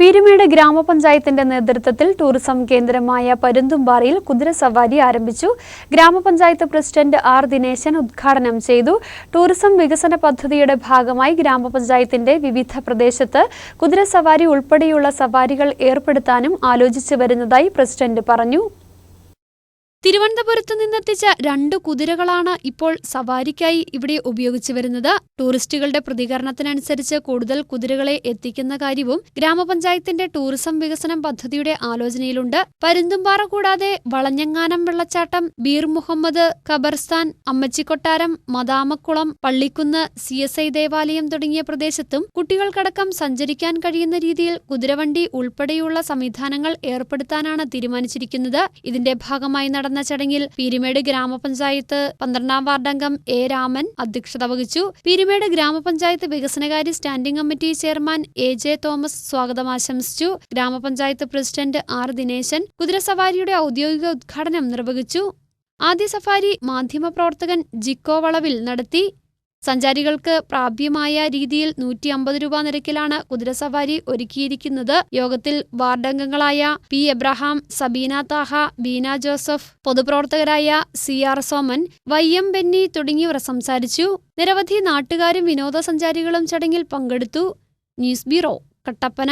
പീരുമേട് ഗ്രാമപഞ്ചായത്തിന്റെ നേതൃത്വത്തിൽ ടൂറിസം കേന്ദ്രമായ പരുന്തുംപാറയിൽ കുതിരസവാരി ആരംഭിച്ചു. ഗ്രാമപഞ്ചായത്ത് പ്രസിഡന്റ് ആർ ദിനേശൻ ഉദ്ഘാടനം ചെയ്തു. ടൂറിസം വികസന പദ്ധതിയുടെ ഭാഗമായി ഗ്രാമപഞ്ചായത്തിന്റെ വിവിധ പ്രദേശത്ത് കുതിരസവാരി ഉൾപ്പെടെയുള്ള സവാരികൾ ഏർപ്പെടുത്താനും ആലോചിച്ചു വരുന്നതായി പ്രസിഡന്റ് പറഞ്ഞു. തിരുവനന്തപുരത്ത് നിന്നെത്തിച്ച രണ്ട് കുതിരകളാണ് ഇപ്പോൾ സവാരിക്കായി ഇവിടെ ഉപയോഗിച്ചു വരുന്നത്. ടൂറിസ്റ്റുകളുടെ പ്രതികരണത്തിനനുസരിച്ച് കൂടുതൽ കുതിരകളെ എത്തിക്കുന്ന കാര്യവും ഗ്രാമപഞ്ചായത്തിന്റെ ടൂറിസം വികസനം പദ്ധതിയുടെ ആലോചനയിലുണ്ട്. പരുന്തുംപാറ കൂടാതെ വളഞ്ഞങ്ങാനം വെള്ളച്ചാട്ടം Beer Muhammad ഖബർസ്ഥാൻ Ammachikottaram Madamakkulam Pallikkunnu C S I ദേവാലയം തുടങ്ങിയ പ്രദേശത്തും കുട്ടികൾക്കടക്കം സഞ്ചരിക്കാൻ കഴിയുന്ന രീതിയിൽ കുതിരവണ്ടി ഉൾപ്പെടെയുള്ള സംവിധാനങ്ങൾ ഏർപ്പെടുത്താനാണ് തീരുമാനിച്ചിരിക്കുന്നത്. ഇതിന്റെ ഭാഗമായി നടന്ന ചടങ്ങിൽ പീരുമേട് ഗ്രാമപഞ്ചായത്ത് പന്ത്രണ്ടാം വാർഡംഗം എ രാമൻ അധ്യക്ഷത വഹിച്ചു. പീരുമേട് ഗ്രാമപഞ്ചായത്ത് വികസനകാര്യ standing committee chairman A J Thomas സ്വാഗതം ആശംസിച്ചു. ഗ്രാമപഞ്ചായത്ത് പ്രസിഡന്റ് ആർ ദിനേശൻ കുതിരസവാരിയുടെ ഔദ്യോഗിക ഉദ്ഘാടനം നിർവഹിച്ചു. ആദ്യ സഫാരി മാധ്യമപ്രവർത്തകൻ ജിക്കോ വളവിൽ നടത്തി. സഞ്ചാരികൾക്ക് പ്രാപ്യമായ രീതിയിൽ നൂറ്റി അമ്പത് രൂപ നിരക്കിലാണ് കുതിരസവാരി ഒരുക്കിയിരിക്കുന്നത്. യോഗത്തിൽ വാർഡംഗങ്ങളായ P Abraham Sabeena Thaha Beena Joseph പൊതുപ്രവർത്തകരായ C R Soman Y M Benny തുടങ്ങിയവർ സംസാരിച്ചു. നിരവധി നാട്ടുകാരും വിനോദസഞ്ചാരികളും ചടങ്ങിൽ പങ്കെടുത്തു. News bureau Kattappana.